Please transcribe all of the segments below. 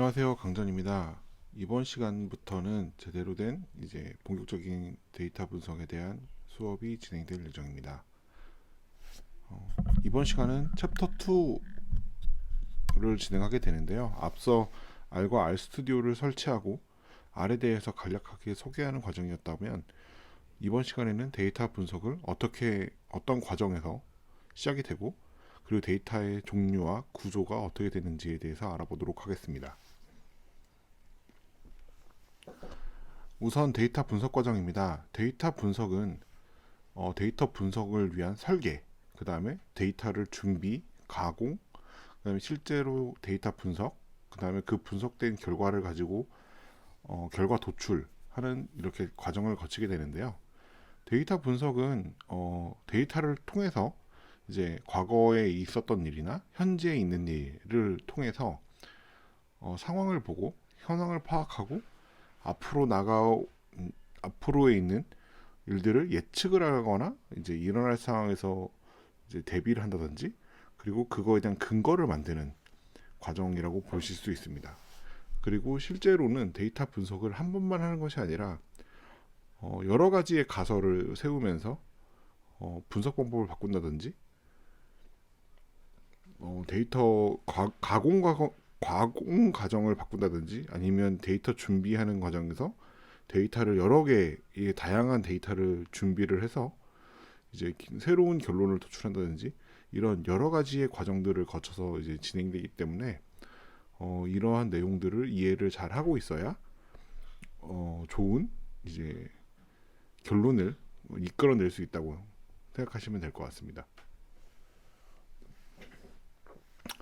안녕하세요 강전입니다. 이번 시간부터는 제대로 된 이제 본격적인 데이터 분석에 대한 수업이 진행될 예정입니다. 어, 이번 시간은 챕터 2를 진행하게 되는데요. 앞서 R과 R 스튜디오를 설치하고 R에 대해서 간략하게 소개하는 과정이었다면 이번 시간에는 데이터 분석을 어떻게 어떤 과정에서 시작이 되고 그리고 데이터의 종류와 구조가 어떻게 되는지에 대해서 알아보도록 하겠습니다. 우선 데이터 분석 과정입니다. 데이터 분석은 어, 데이터 분석을 위한 설계, 그 다음에 데이터를 준비, 가공, 그 다음에 실제로 데이터 분석, 그 다음에 그 분석된 결과를 가지고 어, 결과 도출하는 이렇게 과정을 거치게 되는데요. 데이터 분석은 어, 데이터를 통해서 이제 과거에 있었던 일이나 현재에 있는 일을 통해서 어, 상황을 보고 현황을 파악하고 앞으로 나가 음, 앞으로에 있는 일들을 예측을 하거나 이제 일어날 상황에서 이제 대비를 한다든지 그리고 그거에 대한 근거를 만드는 과정이라고 보실 수 있습니다. 그리고 실제로는 데이터 분석을 한 번만 하는 것이 아니라 어, 여러 가지의 가설을 세우면서 어, 분석 방법을 바꾼다든지 어, 데이터 과, 가공 과거, 가공 과정을 바꾼다든지 아니면 데이터 준비하는 과정에서 데이터를 여러 개의 다양한 데이터를 준비를 해서 이제 새로운 결론을 도출한다든지 이런 여러 가지의 과정들을 거쳐서 이제 진행되기 때문에 어, 이러한 내용들을 이해를 잘 하고 있어야 어, 좋은 이제 결론을 이끌어낼 수 있다고 생각하시면 될 것 같습니다.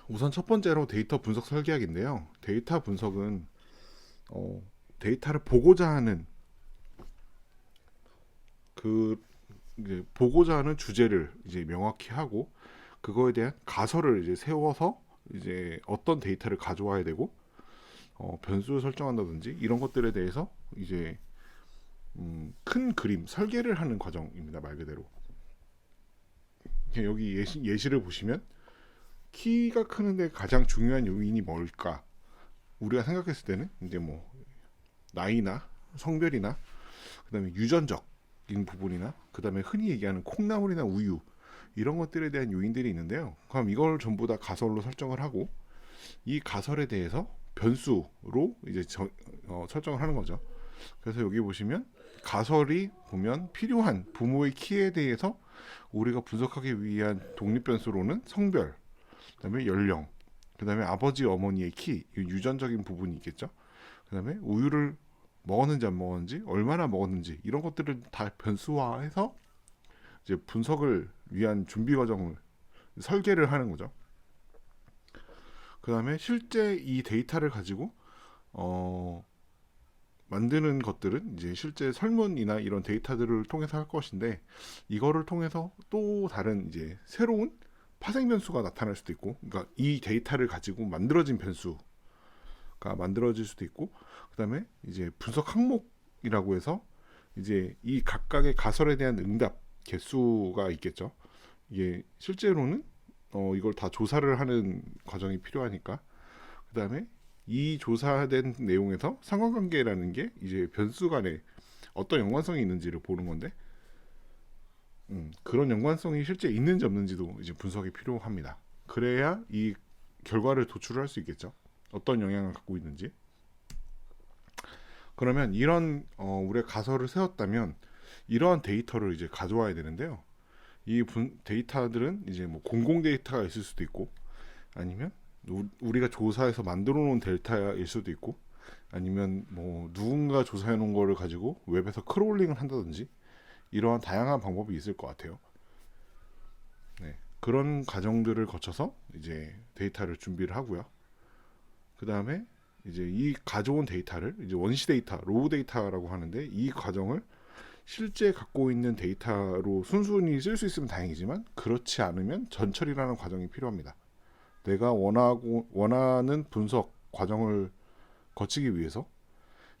우선 첫 번째로 데이터 분석 설계학인데요. 데이터 분석은 어, 데이터를 보고자 하는 그 보고자 하는 주제를 이제 명확히 하고 그거에 대한 가설을 이제 세워서 이제 어떤 데이터를 가져와야 되고 어, 변수를 설정한다든지 이런 것들에 대해서 이제 음, 큰 그림 설계를 하는 과정입니다 말 그대로 여기 예시, 예시를 보시면 키가 크는데 가장 중요한 요인이 뭘까? 우리가 생각했을 때는 이제 뭐 나이나 성별이나 그다음에 유전적인 부분이나 그다음에 흔히 얘기하는 콩나물이나 우유 이런 것들에 대한 요인들이 있는데요. 그럼 이걸 전부 다 가설로 설정을 하고 이 가설에 대해서 변수로 이제 저, 어, 설정을 하는 거죠. 그래서 여기 보시면 가설이 보면 필요한 부모의 키에 대해서 우리가 분석하기 위한 독립 변수로는 성별, 그다음에 연령, 그다음에 아버지 어머니의 키, 유전적인 부분이 있겠죠. 그다음에 우유를 먹었는지 안 먹었는지, 얼마나 먹었는지 이런 것들을 다 변수화해서 이제 분석을 위한 준비 과정을 설계를 하는 거죠. 그다음에 실제 이 데이터를 가지고 어 만드는 것들은 이제 실제 설문이나 이런 데이터들을 통해서 할 것인데 이거를 통해서 또 다른 이제 새로운 파생 변수가 나타날 수도 있고, 그러니까 이 데이터를 가지고 만들어진 변수가 만들어질 수도 있고, 그다음에 이제 분석 항목이라고 해서 이제 이 각각의 가설에 대한 응답 개수가 있겠죠. 이게 실제로는 어 이걸 다 조사를 하는 과정이 필요하니까, 그다음에 이 조사된 내용에서 상관관계라는 게 이제 변수 간에 어떤 연관성이 있는지를 보는 건데 음, 그런 연관성이 실제 있는지 없는지도 이제 분석이 필요합니다. 그래야 이 결과를 도출할 수 있겠죠. 어떤 영향을 갖고 있는지. 그러면 이런 어, 우리가 가설을 세웠다면 이러한 데이터를 이제 가져와야 되는데요. 이 분, 데이터들은 이제 뭐 공공 데이터가 있을 수도 있고 아니면 우리가 조사해서 만들어 놓은 데이터일 수도 있고 아니면 뭐 누군가 조사해 놓은 거를 가지고 웹에서 크롤링을 한다든지 이러한 다양한 방법이 있을 것 같아요. 네, 그런 과정들을 거쳐서 이제 데이터를 준비를 하고요. 그 다음에 이제 이 가져온 데이터를 이제 원시 데이터, 로우 데이터라고 하는데 이 과정을 실제 갖고 있는 데이터로 순순히 쓸 수 있으면 다행이지만 그렇지 않으면 전처리라는 과정이 필요합니다. 내가 원하고 원하는 분석 과정을 거치기 위해서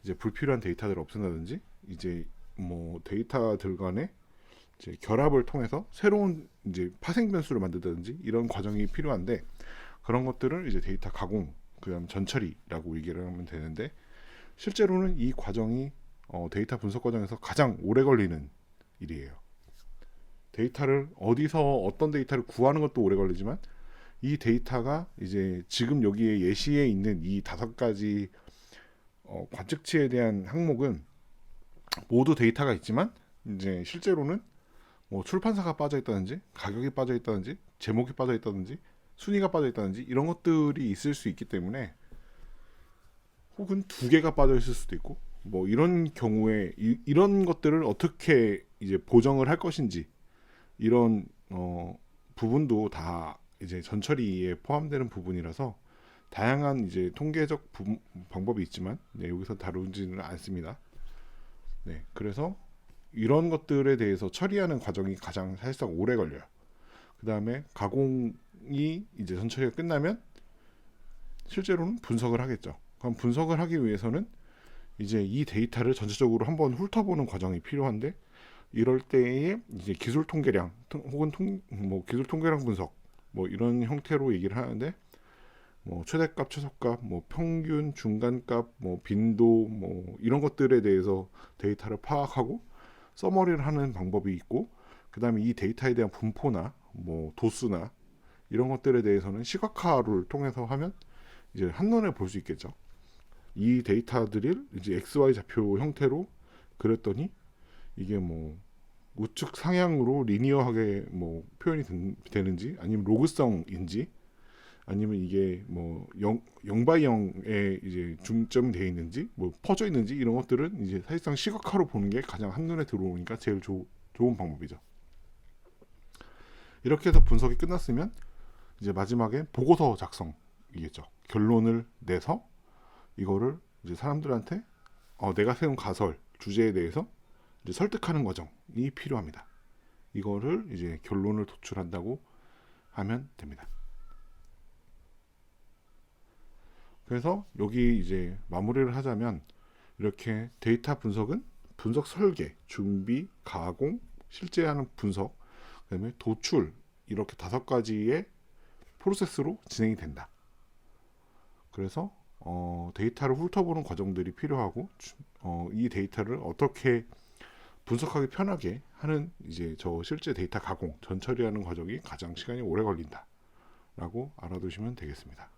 이제 불필요한 데이터들을 없앤다든지 이제 뭐 데이터들 간의 이제 결합을 통해서 새로운 이제 파생 변수를 만든다든지 이런 과정이 필요한데 그런 것들을 이제 데이터 가공 그다음 전처리라고 얘기를 하면 되는데 실제로는 이 과정이 어, 데이터 분석 과정에서 가장 오래 걸리는 일이에요. 데이터를 어디서 어떤 데이터를 구하는 것도 오래 걸리지만 이 데이터가 이제 지금 여기에 예시에 있는 이 다섯 가지 어, 관측치에 대한 항목은 모두 데이터가 있지만 이제 실제로는 뭐 출판사가 빠져 있다든지 가격이 빠져 있다든지 제목이 빠져 있다든지 순위가 빠져 있다든지 이런 것들이 있을 수 있기 때문에 혹은 두 개가 빠져 있을 수도 있고 뭐 이런 경우에 이, 이런 것들을 어떻게 이제 보정을 할 것인지 이런 어 부분도 다 이제 전처리에 포함되는 부분이라서 다양한 이제 통계적 부, 방법이 있지만 네, 여기서 다루지는 않습니다. 네, 그래서 이런 것들에 대해서 처리하는 과정이 가장 사실상 오래 걸려요. 그 다음에 가공이 이제 전처리가 끝나면 실제로는 분석을 하겠죠. 그럼 분석을 하기 위해서는 이제 이 데이터를 전체적으로 한번 훑어보는 과정이 필요한데 이럴 때에 이제 기술 통계량 통- 혹은 통, 뭐 기술 통계량 분석 뭐 이런 형태로 얘기를 하는데 뭐 최대값, 최소값, 뭐 평균, 중간값, 뭐 빈도 뭐 이런 것들에 대해서 데이터를 파악하고 서머리를 하는 방법이 있고 그다음에 이 데이터에 대한 분포나 뭐 도수나 이런 것들에 대해서는 시각화를 통해서 하면 이제 한눈에 볼 수 있겠죠. 이 데이터들을 이제 XY 좌표 형태로 그렸더니 이게 뭐 우측 상향으로 리니어하게 뭐 표현이 된- 되는지 아니면 로그성인지 아니면 이게 뭐 0, 0바이 0에 이제 중점이 되어 있는지 뭐 퍼져 있는지 이런 것들은 이제 사실상 시각화로 보는 게 가장 한눈에 들어오니까 제일 조, 좋은 방법이죠. 이렇게 해서 분석이 끝났으면 이제 마지막에 보고서 작성이겠죠. 결론을 내서 이거를 이제 사람들한테 어, 내가 세운 가설 주제에 대해서 이제 설득하는 과정이 필요합니다. 이거를 이제 결론을 도출한다고 하면 됩니다. 그래서 여기 이제 마무리를 하자면 이렇게 데이터 분석은 분석 설계, 준비, 가공, 실제 하는 분석, 그다음에 도출 이렇게 다섯 가지의 프로세스로 진행이 된다. 그래서 어, 데이터를 훑어보는 과정들이 필요하고 주- 어, 이 데이터를 어떻게 분석하기 편하게 하는 이제 저 실제 데이터 가공, 전 처리하는 과정이 가장 시간이 오래 걸린다라고 알아두시면 되겠습니다.